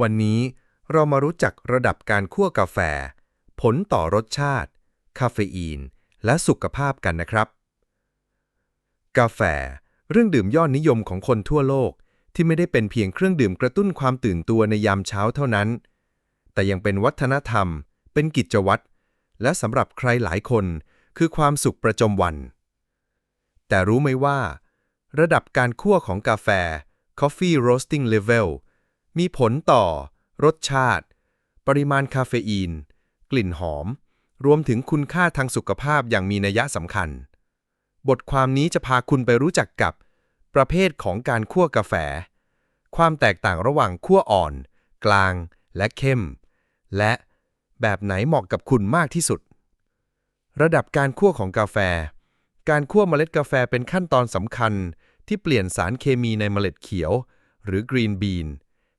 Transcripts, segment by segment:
วันนี้เรามารู้จักระดับการคั่วกาแฟ ผลต่อรสชาติ คาเฟอีน และสุขภาพกันนะครับ กาแฟ เรื่องดื่มยอดนิยมของคนทั่วโลก ที่ไม่ได้เป็นเพียงเครื่องดื่มกระตุ้นความตื่นตัวในยามเช้าเท่านั้น แต่ยังเป็นวัฒนธรรม เป็นกิจวัตร และสำหรับใครหลายคน คือความสุขประจำวัน แต่รู้ไหมว่า ระดับการคั่วของกาแฟ Coffee Roasting Level มีผลต่อ รสชาติ ปริมาณคาเฟอีน กลิ่นหอม รวมถึงคุณค่าทางสุขภาพอย่างมีนัยสำคัญ บทความนี้จะพาคุณไปรู้จักกับ ประเภทของการคั่วกาแฟ ความแตกต่างระหว่างคั่วอ่อน กลาง และเข้ม และแบบไหนเหมาะกับคุณมากที่สุด ระดับการคั่วของกาแฟ การคั่วเมล็ดกาแฟเป็นขั้นตอนสำคัญที่เปลี่ยนสารเคมีในเมล็ดเขียว หรือกรีนบีน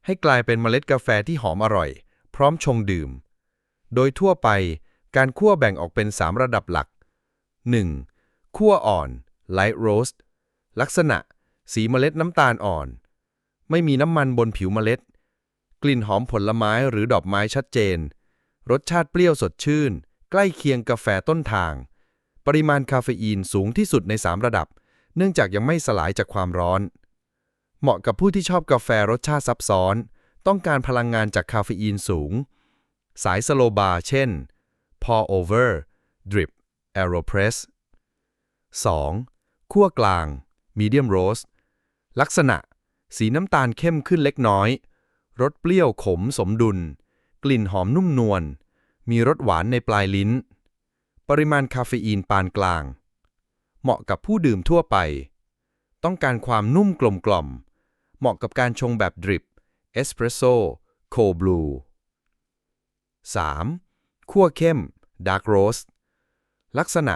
ให้กลายเป็นเมล็ดกาแฟที่หอมอร่อย พร้อมชงดื่ม โดยทั่วไปการคั่วแบ่งออกเป็น 3 ระดับหลัก 1. คั่วอ่อน light roast ลักษณะ สีเมล็ดน้ำตาลอ่อน ไม่มีน้ำมันบนผิวเมล็ด กลิ่นหอมผลไม้หรือดอกไม้ชัดเจน รสชาติเปรี้ยวสดชื่น ใกล้เคียงกาแฟต้นทาง ปริมาณคาเฟอีนสูงที่สุดใน 3 ระดับ เนื่องจากยังไม่สลายจากความร้อน เหมาะกับผู้ที่ชอบกาแฟรสชาติซับซ้อน ต้องการพลังงานจากคาเฟอีนสูง สายสโลบาร์เช่น pour over drip aeropress 2. คั่วกลาง medium roast ลักษณะ สีน้ำตาลเข้มขึ้นเล็กน้อย รสเปรี้ยวขมสมดุล กลิ่นหอมนุ่มนวล มีรสหวานในปลายลิ้น ปริมาณคาเฟอีนปานกลาง เหมาะกับผู้ดื่มทั่วไป ต้องการความนุ่มกลมกล่อม เหมาะกับการชงแบบดริปเอสเปรสโซ่โคบลู 3. คั่วเข้ม Dark Roast ลักษณะ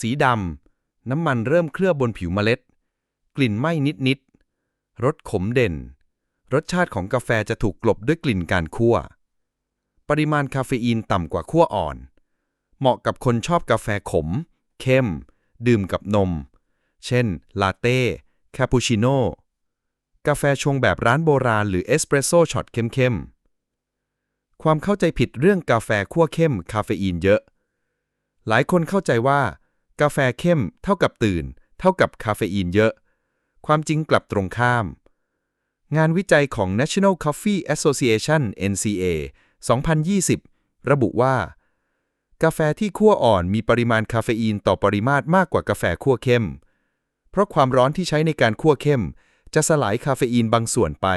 สีดำ น้ำมันเริ่มเคลือบบนผิวเมล็ด กลิ่นไหม้นิดๆรสขมเด่น รสชาติของกาแฟจะถูกกลบด้วยกลิ่นการคั่ว ปริมาณคาเฟอีนต่ำกว่าคั่วอ่อน เหมาะกับคนชอบกาแฟขม เข้ม ดื่มกับนม เช่น ลาเต้ คาปูชิโน่ กาแฟชงแบบร้านโบราณหรือเอสเปรสโซ่ช็อตเข้มๆ ความเข้าใจผิดเรื่องกาแฟคั่วเข้ม คาเฟอีนเยอะ หลายคนเข้าใจว่า กาแฟเข้มเท่ากับตื่น เท่ากับคาเฟอีนเยอะ ความจริงกลับตรงข้าม งานวิจัยของ National Coffee Association NCA 2020 ระบุว่า กาแฟที่คั่วอ่อนมีปริมาณคาเฟอีนต่อปริมาตรมากกว่ากาแฟคั่วเข้ม เพราะความร้อนที่ใช้ในการคั่วเข้ม จะสลายคาเฟอีนบางส่วนไป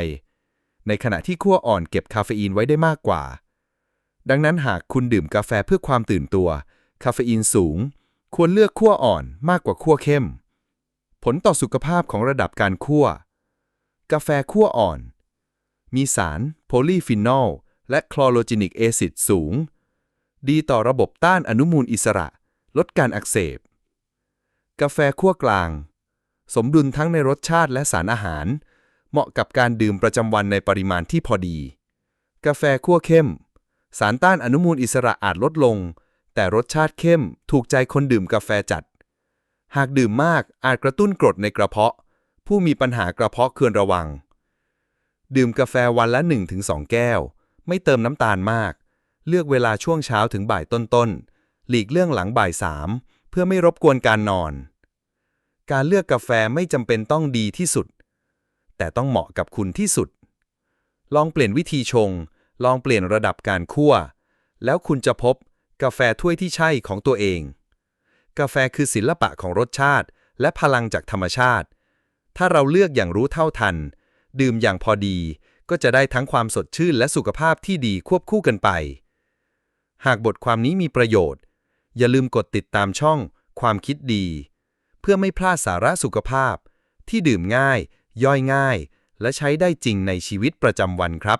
ในขณะที่คั่วอ่อนเก็บคาเฟอีนไว้ได้มากกว่า ดังนั้นหากคุณดื่มกาแฟเพื่อความตื่นตัว คาเฟอีนสูง ควรเลือกคั่วอ่อนมากกว่าคั่วเข้ม ผลต่อสุขภาพของระดับการคั่ว กาแฟคั่วอ่อน มีสารโพลีฟีนอลและคลอโรจินิกแอซิดสูง ดีต่อระบบต้านอนุมูลอิสระ ลดการอักเสบ กาแฟคั่วกลาง สมดุลทั้งในรสชาติและสารอาหาร เหมาะกับการดื่มประจำวันในปริมาณที่พอดี กาแฟคั่วเข้ม สารต้านอนุมูลอิสระอาจลดลง แต่รสชาติเข้มถูกใจคนดื่มกาแฟจัด หากดื่มมากอาจกระตุ้นกรดในกระเพาะ ผู้มีปัญหากระเพาะควรระวัง ดื่มกาแฟวันละ 1-2 แก้ว ไม่เติมน้ำตาลมาก เลือกเวลาช่วงเช้าถึงบ่ายต้นๆหลีกเลี่ยงหลังบ่ายสามเพื่อไม่รบกวนการนอน การเลือกกาแฟไม่จำเป็นต้องดีที่สุด แต่ต้องเหมาะกับคุณที่สุด ลองเปลี่ยนวิธีชง ลองเปลี่ยนระดับการคั่ว แล้วคุณจะพบกาแฟถ้วยที่ใช่ของตัวเอง กาแฟคือศิลปะของรสชาติ และพลังจากธรรมชาติ ถ้าเราเลือกอย่างรู้เท่าทัน ดื่มอย่างพอดี ก็จะได้ทั้งความสดชื่นและสุขภาพที่ดีควบคู่กันไป หากบทความนี้มีประโยชน์ อย่าลืมกดติดตามช่อง ความคิดดี พื่อไม่พลาดสาระสุขภาพ ที่ดื่มง่าย ย่อยง่าย และใช้ได้จริงในชีวิตประจำวันครับ